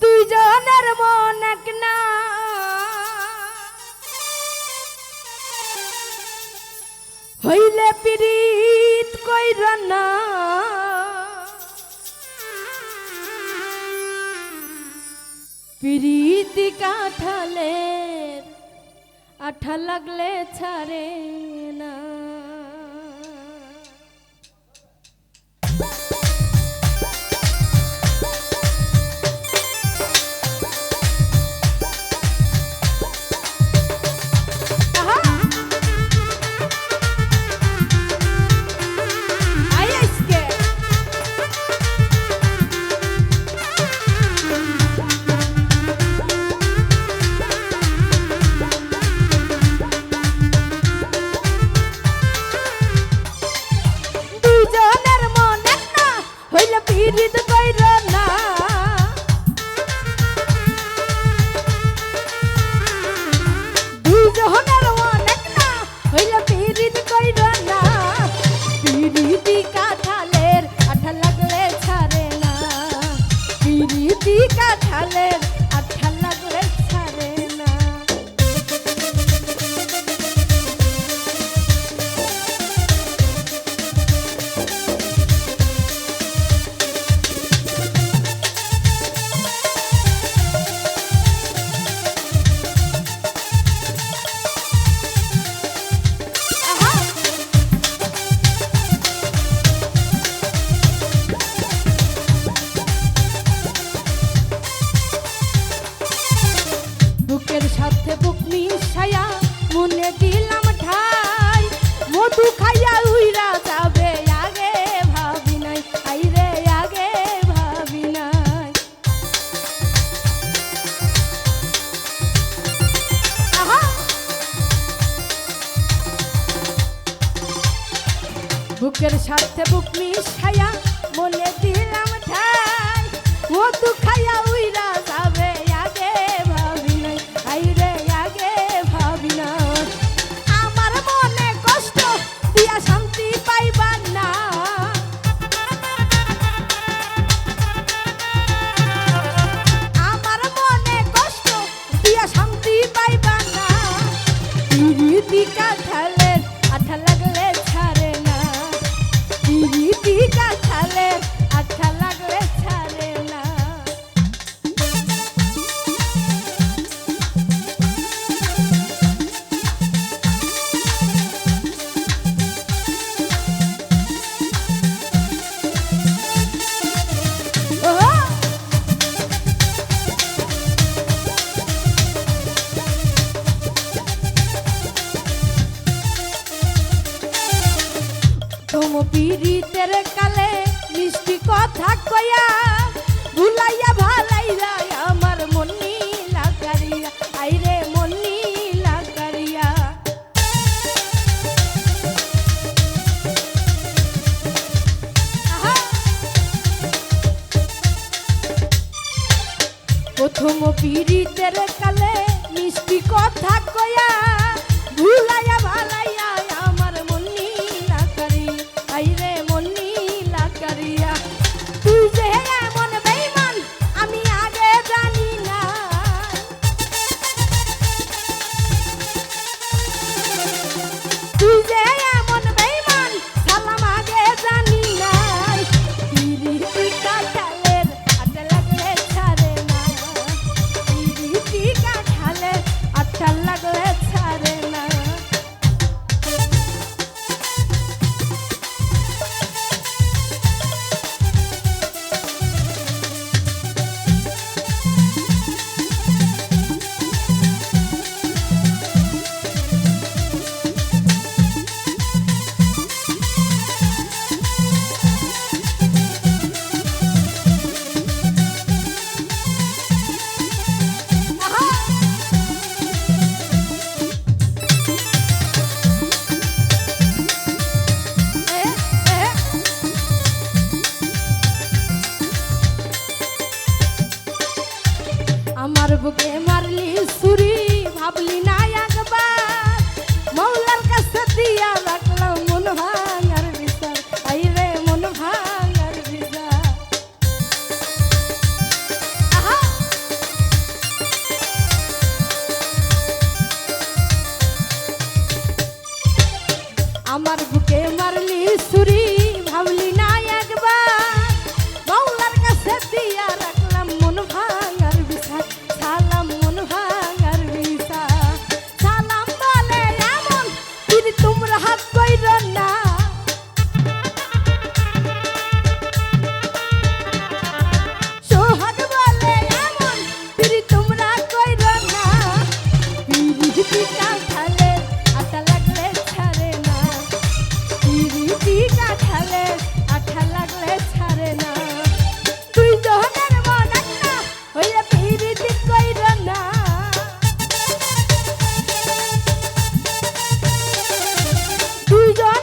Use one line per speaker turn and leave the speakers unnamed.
দুইজনের মন এক না। হইলে পিরিত কইর না। পিরিতি কাঠালের আঠা লাগলে ছাড়ে। বুকের সাথে বুক মিশাইয়া মনে দিলাম ঠাই। ও তু খাইয়া তোম পীড়িতের কালে মিষ্টি কথা কয়া, ভুলাইয়া ভালাইয়া আমার মনি লাগারিয়া আইরে মনি লাগারিয়া! প্রথম পীড়িতের কালে মিষ্টি কথা কয়া, ভুলাইয়া ভালাইয়া আমার বুকে মারলি সুরি ভাবলি না একবার। মৌলার কাছে দিয়া রাখলাম মন ভাঙার বিচার। আই রে, মন ভাঙার বিচার। আমার দুইজন